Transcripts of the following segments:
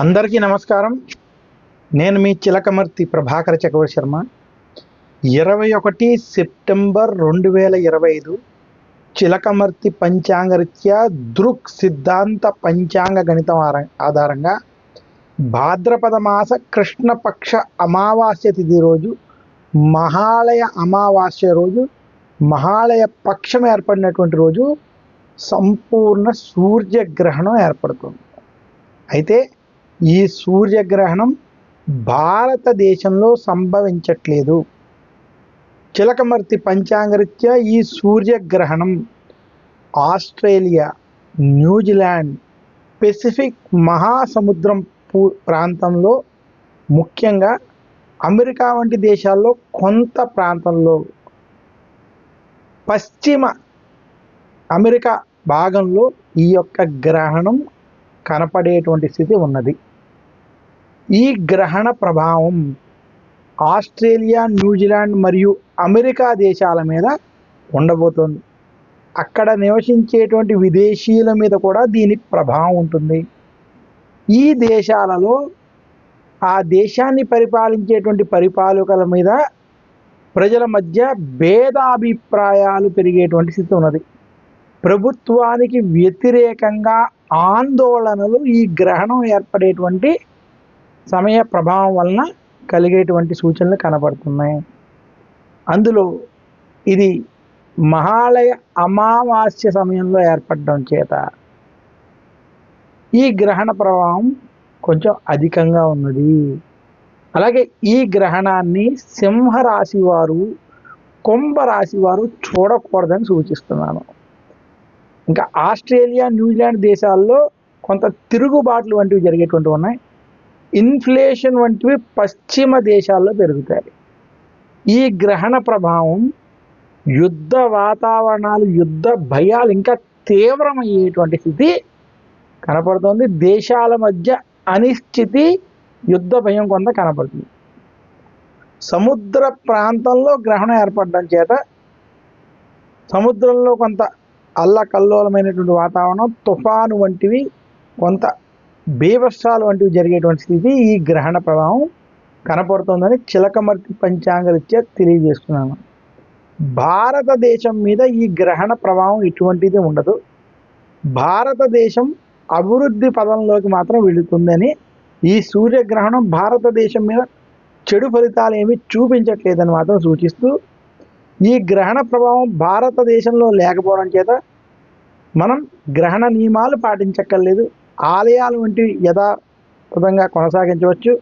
అందరికీ నమస్కారం. నేను మీ చిలకమర్తి ప్రభాకర చక్రవర్తి శర్మ. ఇరవై ఒకటి సెప్టెంబర్ రెండు వేల ఇరవై ఐదు చిలకమర్తి పంచాంగరీత్యా దృక్ సిద్ధాంత పంచాంగ గణితం ఆధారంగా భాద్రపద మాస కృష్ణపక్ష అమావాస్య తిథి రోజు మహాలయ అమావాస్య రోజు మహాలయ పక్షం ఏర్పడినటువంటి రోజు సంపూర్ణ సూర్యగ్రహణం ఏర్పడుతుంది. అయితే ఈ సూర్యగ్రహణం భారతదేశంలో సంభవించట్లేదు. చిలకమర్తి పంచాంగరీత్యా ఈ సూర్యగ్రహణం ఆస్ట్రేలియా న్యూజిలాండ్ పెసిఫిక్ మహాసముద్రం పూ- ప్రాంతంలో ముఖ్యంగా అమెరికా వంటి దేశాల్లో కొంత ప్రాంతంలో పశ్చిమ అమెరికా భాగంలో ఈ యొక్క గ్రహణం కనపడేటువంటి స్థితి ఉన్నది. ఈ గ్రహణ ప్రభావం ఆస్ట్రేలియా న్యూజిలాండ్ మరియు అమెరికా దేశాల మీద ఉండబోతోంది. అక్కడ నివసించేటువంటి విదేశీయుల మీద కూడా దీని ప్రభావం ఉంటుంది. ఈ దేశాలలో ఆ దేశాన్ని పరిపాలించేటువంటి పరిపాలకుల మీద ప్రజల మధ్య భేదాభిప్రాయాలు పెరిగేటువంటి స్థితి ఉన్నది. ప్రభుత్వానికి వ్యతిరేకంగా ఆందోళనలు ఈ గ్రహణం ఏర్పడేటువంటి సమయ ప్రభావం వలన కలిగేటువంటి సూచనలు కనబడుతున్నాయి. అందులో ఇది మహాలయ అమావాస్య సమయంలో ఏర్పడడం చేత ఈ గ్రహణ ప్రభావం కొంచెం అధికంగా ఉన్నది. అలాగే ఈ గ్రహణాన్ని సింహరాశి వారు కుంభరాశి వారు చూడకూడదని సూచిస్తున్నాను. ఇంకా ఆస్ట్రేలియా న్యూజిలాండ్ దేశాల్లో కొంత తిరుగుబాట్లు వంటివి జరిగేటువంటి ఉన్నాయి. ఇన్ఫ్లేషన్ వంటివి పశ్చిమ దేశాల్లో పెరుగుతాయి. ఈ గ్రహణ ప్రభావం యుద్ధ వాతావరణాలు యుద్ధ భయాలు ఇంకా తీవ్రమయ్యేటువంటి స్థితి కనపడుతుంది. దేశాల మధ్య అనిశ్చితి యుద్ధ భయం కొంత కనపడుతుంది. సముద్ర ప్రాంతంలో గ్రహణం ఏర్పడడం చేత సముద్రంలో కొంత అల్లకల్లోలమైనటువంటి వాతావరణం తుఫాను వంటివి కొంత బీభత్సాలు వంటివి జరిగేటువంటి స్థితి ఈ గ్రహణ ప్రభావం కనపడుతుందని చిలకమర్తి పంచాంగరీత్యా తెలియజేస్తున్నాను. భారతదేశం మీద ఈ గ్రహణ ప్రభావం ఎటువంటిది ఉండదు. భారతదేశం అభివృద్ధి పదంలోకి మాత్రం వెళుతుందని ఈ సూర్యగ్రహణం భారతదేశం మీద చెడు ఫలితాలు ఏమి చూపించట్లేదని మాత్రం సూచిస్తూ ఈ గ్రహణ ప్రభావం భారతదేశంలో లేకపోవడం చేత మనం గ్రహణ నియమాలు పాటించక్కర్లేదు. ఆలయాలు వంటివి యథాతథంగా కొనసాగించవచ్చు.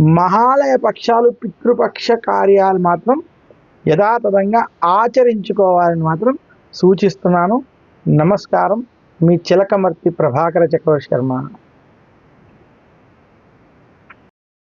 మహాలయ పక్షాలు పితృపక్ష కార్యాలు మాత్రం యథాతథంగా ఆచరించుకోవాలని మాత్రం సూచిస్తున్నాను. నమస్కారం. మీ చిలకమర్తి ప్రభాకర చక్రవర్తి శర్మ.